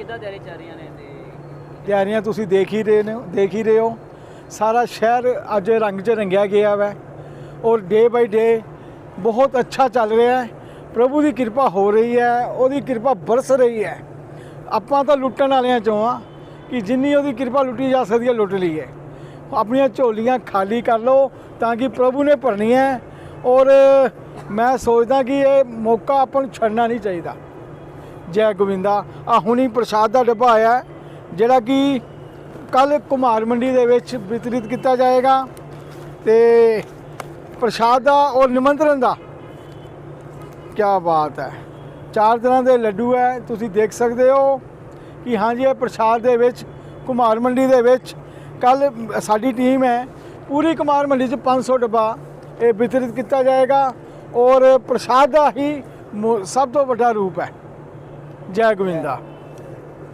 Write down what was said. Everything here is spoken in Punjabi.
ਕਿੱਦਾਂ ਤਿਆਰੀ ਚੱਲ ਰਹੀਆਂ ਨੇ ਤੇ ਤਿਆਰੀਆਂ ਤੁਸੀਂ ਦੇਖ ਹੀ ਰਹੇ ਨੇ, ਦੇਖ ਹੀ ਰਹੇ ਹੋ। ਸਾਰਾ ਸ਼ਹਿਰ ਅੱਜ ਰੰਗ 'ਚ ਰੰਗਿਆ ਗਿਆ ਵੈ ਔਰ ਡੇ ਬਾਈ ਡੇ ਬਹੁਤ ਅੱਛਾ ਚੱਲ ਰਿਹਾ ਹੈ। ਪ੍ਰਭੂ ਦੀ ਕਿਰਪਾ ਹੋ ਰਹੀ ਹੈ, ਉਹਦੀ ਕਿਰਪਾ ਬਰਸ ਰਹੀ ਹੈ। ਆਪਾਂ ਤਾਂ ਲੁੱਟਣ ਵਾਲਿਆਂ ਚੋਂ ਆ ਕਿ ਜਿੰਨੀ ਉਹਦੀ ਕਿਰਪਾ ਲੁੱਟੀ ਜਾ ਸਕਦੀ ਹੈ, ਲੁੱਟ ਲਈਏ। ਆਪਣੀਆਂ ਝੋਲੀਆਂ ਖਾਲੀ ਕਰ ਲਓ ਤਾਂ ਕਿ ਪ੍ਰਭੂ ਨੇ ਭਰਨੀ ਹੈ। ਔਰ ਮੈਂ ਸੋਚਦਾ ਕਿ ਇਹ ਮੌਕਾ ਆਪਾਂ ਨੂੰ ਛੱਡਣਾ ਨਹੀਂ ਚਾਹੀਦਾ। ਜੈ ਗੋਵਿੰਦਾ। ਆ ਹੁਣੀ ਪ੍ਰਸ਼ਾਦ ਦਾ ਡੱਬਾ ਆਇਆ ਜਿਹੜਾ ਕਿ ਕੱਲ ਕੁਮਾਰ ਮੰਡੀ ਦੇ ਵਿੱਚ ਵਿਤਰਿਤ ਕੀਤਾ ਜਾਏਗਾ ਤੇ ਪ੍ਰਸ਼ਾਦ ਦਾ ਔਰ ਨਿਮੰਤਰਣ ਦਾ ਕੀ ਬਾਤ ਹੈ। ਚਾਰ ਤਰ੍ਹਾਂ ਦੇ ਲੱਡੂ ਹੈ, ਤੁਸੀਂ ਦੇਖ ਸਕਦੇ ਹੋ ਕਿ ਹਾਂਜੀ, ਇਹ ਪ੍ਰਸ਼ਾਦ ਦੇ ਵਿੱਚ, ਕੁਮਾਰ ਮੰਡੀ ਦੇ ਵਿੱਚ ਕੱਲ ਸਾਡੀ ਟੀਮ ਹੈ, ਪੂਰੀ ਕੁਮਾਰ ਮੰਡੀ 'ਚ 500 ਡੱਬਾ ਇਹ ਵਿਤਰਿਤ ਕੀਤਾ ਜਾਏਗਾ ਔਰ ਪ੍ਰਸ਼ਾਦ ਦਾ ਹੀ ਸਭ ਤੋਂ ਵੱਡਾ ਰੂਪ ਹੈ। ਜੈ ਗੋਵਿੰਦਾ।